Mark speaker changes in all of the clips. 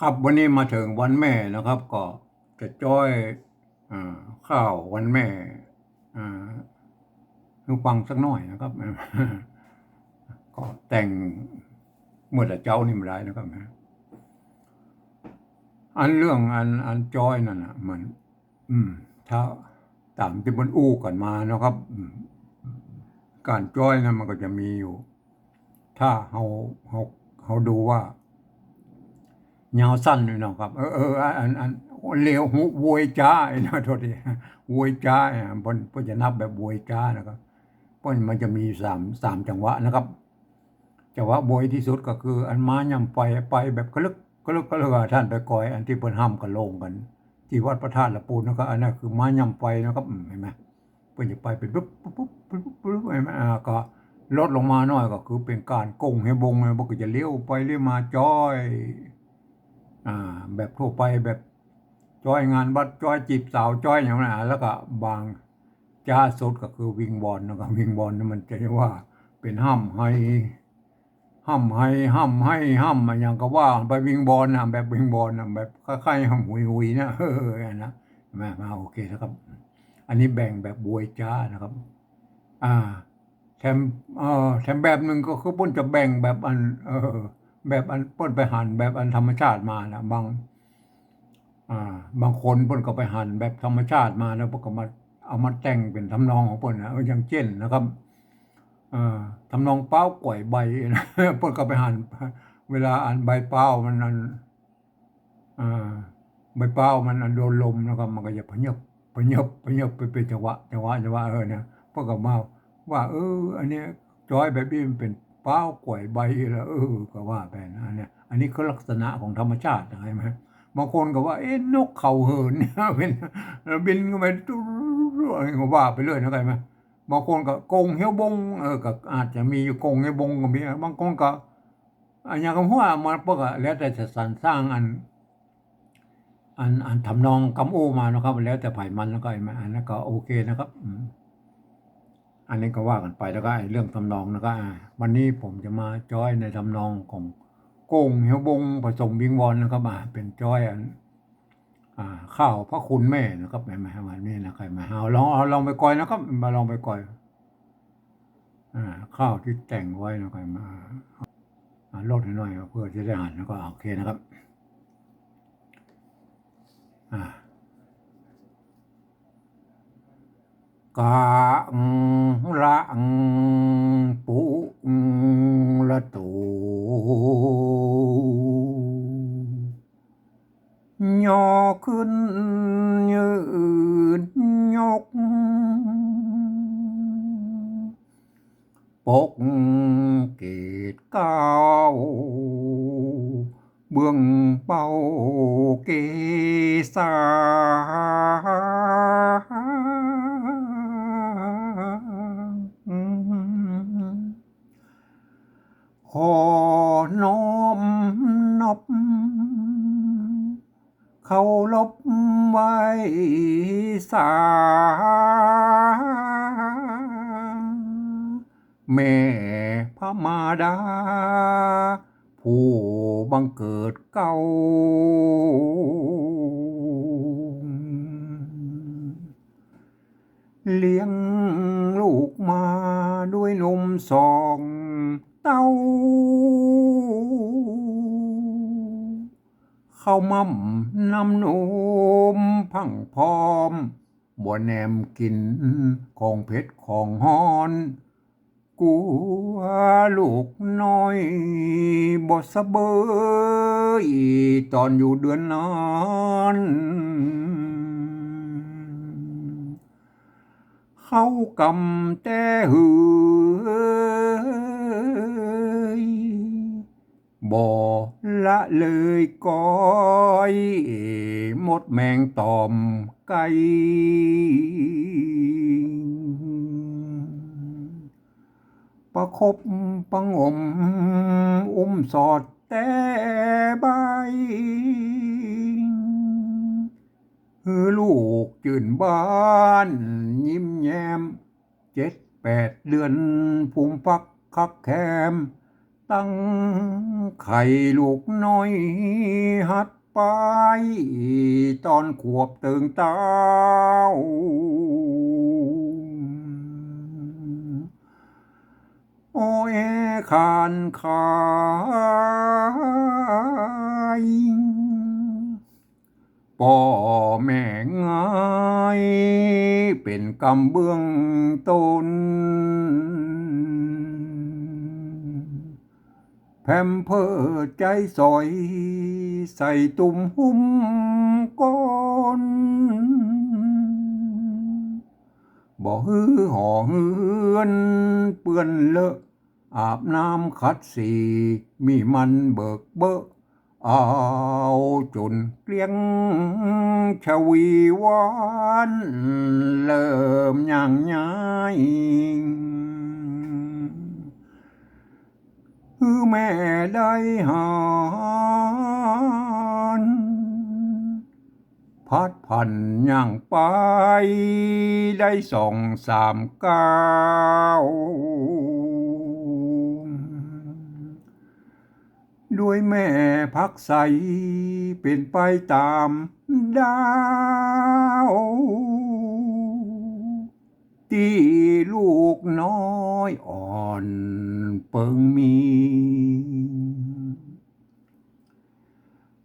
Speaker 1: ครับวันนี้มาถึงวันแม่นะครับ ก็จะจ้อยอข้าววันแม่ให้ฟังสักหน่อยนะครับ ก็แต่งเมื่อแต่เจ้านี่ม่ได้นะครับนะอันเรื่องอันอันจ้อยนั่นนะมัน อืม ถ้าตามที่มันอู้กันมานะครับ การจ้อยนั้นมันก็จะมีอยู่ ถ้าเราเราเราดูว่า ยาวสั้นเลยเนาะครับ เออเอออันอันเลวหูวยจ้าไอ้นะโทษทีโวยจ้าอะเพิ่นเพิ่นจะนับแบบโวยจ้านะครับเพิ่นมันจะมีสามสามจังหวะนะครับจังหวะโวยที่สุดก็คือ อันม้าย่ำไปไปแบบกระลึกกระลึกกระลึกอะท่านไปก่อย อันที่เพิ่นห้ำกันลงกัน ที่วัดพระธาตุละปูนนะครับอันนั้นคือม้าย่ำไปนะครับเห็นไหมเพิ่นจะไปเป็นปุ๊บปุ๊บปุ๊บปุ๊บเห็นไหมอ่าก็ลดลงมาหน่อยก็คือเป็นการกงให้บงเลยบ่ก็จะเลี้ยวไปเลี้ยวมาจ้อย อ่าแบบทั่วไปแบบจอยงานวัดจอยจีบสาวจอยอย่างนั้นนะแล้วก็บางจ้าสุดก็คือวิงบอลนะครับวิงบอลนี่มันจะเรียกว่าเป็นห้ำให้ห้ำให้ห้ำให้ห้ำอะอย่างก็ว่าไปวิงบอลนะแบบวิงบอลนะแบบคล้ายๆห้ำหุยหุยนะเอออันนะมามาโอเคนะครับ อันนี้แบ่งแบบบวยจ้านะครับ อ่าแถมเอ่อแถมแบบหนึ่งก็คือป้นจะแบ่งแบบอัน เออ แบบอันป้นไปหั่นแบบอันธรรมชาติมานะบางอ่าบางคนเพิ่นก็ไปหั่นแบบธรรมชาติมาแล้วเพิ่นก็มาเอามาแต่งเป็นทำนองของเพิ่นนะอย่างเช่นนะครับอ่อทำนองเป้ากล้วยใบนะเพิ่นก็ไปหั่นเวลาอันใบเป้ามันอันอ่าใบเป้ามันอันโดนลมนะครับมันก็จะพยบพยบพยบไปเป็นจังหวะจังหวะจังหวะเออเนี่ยเพิ่นก็มาว่าเอออันเนี้ยจอยแบบนี้มันเป็น ป้ากล้วยใบแล้วเออก็ว่าไปนะเนี้ยอันนี้คือลักษณะของธรรมชาตินะเห็นไหมบางคนก็ว่า เอ๊ะนกเขาเหินเป็นบินก็ไปตุ๊ดอะไรก็ว่าไปเรื่อยนะใครไหมบางคนก็กงเหี้ยวบงเออก็อาจจะมีอยู่กงเหี้ยวบงก็มีบางคนก็อันอย่างกับหัวมันเปิกอะแล้วแต่จะสรรสร้างอัน อันอันทำนองกำโอมานะครับ แล้วแต่ไผ่มันแล้วก็ไอ้อันนั้นก็โอเคนะครับ อันนี้ก็ว่ากันไปแล้วก็เรื่องทำนองนะก็วันนี้ผมจะมาจอยในทำนองของโกงเหียวบงผสมวิงวอนนะครับมาเป็นจอยอันอ่าข้าวพระคุณแม่นะครับแม่มาวันนี้นะใครมาเอาลองเอาลองไปก่อยนะครับมาลองไปก่อยอ่าข้าวที่แต่งไว้นะใครมาอ่าลดให้น่อยเพื่อจะได้อ่านแล้วก็โอเคนะครับอ่ากาละ เกตเก้าเบื้องเป้าเกษาขอน้อมนบเขาลบไว้สา แม่พระมาดา ผู้บังเกิดเก่า เลี้ยงลูกมาด้วยนมสองเต้าเข้ามั่มนำนมพังพร้อมบัวแนมกินของเพชรของฮอน กลัวลูกน้อยบ่สะเบยตอนอยู่เดือนนั้นเขากำแต่หือยบ่ละเลยก้อยหมดแมงตอมไก่ประ คบประงม อุ้มสอดแต่ใบฮือลูกจื่นบ้าน ยิ้มแย้ม เจ็ดแปดเดือนภูมิพักคักแคม ตั้งไข่ลูกน้อย หัดไป ตอนขวบตึงเต้า โอ้ยขานขายป่อแม่งายเป็นกำเบื้องต้นแพมเพอใจสอย ใส่ตุ่มหุ้มก้น บ่ฮือห่อเฮือนเปื้อนเลอะ อาบน้ำขัดสี มีมันเบิกเบอะเอาจนเกลี้ยงชวีวันเริ่มย่างย้ายคือแม่ได้หาร พัดพันย่างไป ได้สองสามก้าวด้วยแม่พักใส เป็นไปตามดาวที่ลูกน้อยอ่อนเปิงมี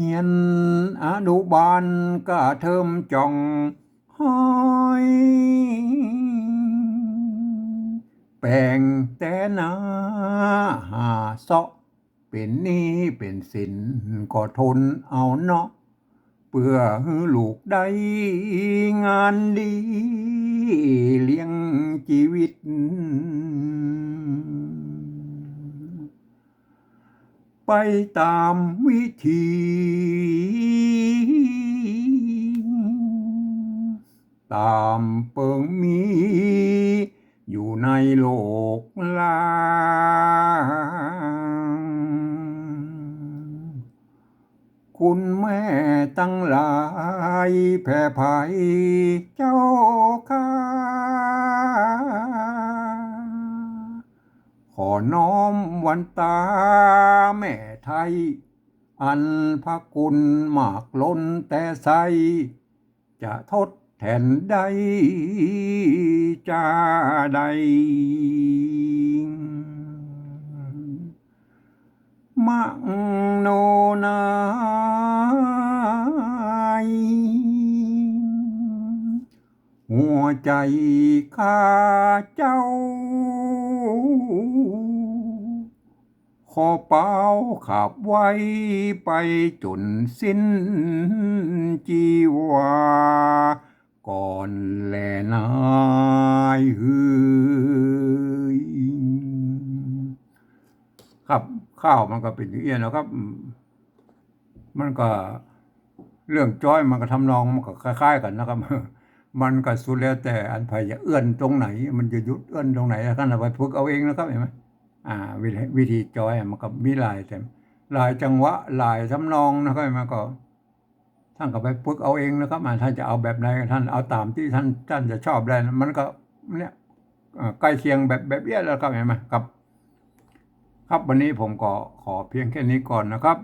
Speaker 1: เฮียนอนุบาลก็เทิมจ่องห้อยแปลงแต่นาหาเสาะเป็นนี้เป็นสินก็ทนเอาเนาะเพื่อลูกได้งานดี เลี้ยงชีวิต ไปตามวิธี ตามเปิงมี อยู่ในโลกลางคุณแม่ตั้งหลายแผ่ภัยเจ้าข้า ขอน้อมวันตาแม่ไทย อันพระคุณมากล้นแต่ใส จะทดแทนได้จาใด มังโนนายหัวใจข้าเจ้า ขอเป้าขับไว้ไปจนสิ้นจีวาก่อนแลนายเฮ้ยครับข้าวมันก็เป็นอย่างนี้ยนะครับมมันก็เรื่องจ้อยมันก็ทำนองมันก็คล้าย ๆ กันนะครับ มันก็สุดแล้วแต่อันไผจะเอื้อนตรงไหน มันจะยุดเอื้อนตรงไหนท่านเอาไปฝึกเอาเองนะครับเห็นไหมอ่า วิธีวิธีจอยมันก็มีหลายแต่หลายจังหวะหลายทำนองนะครับมันก็ ท่านก็ไปฝึกเอาเองนะครับอ่าท่านจะเอาแบบไหนท่านเอาตามที่ท่านท่านจะชอบได้มันก็เนี่ยใกล้เคียงแบบแบบเนี้ยแล้วครับเห็นไหมครับ ครับวันนี้ผมก็ขอเพียงแค่นี้ก่อนนะครับ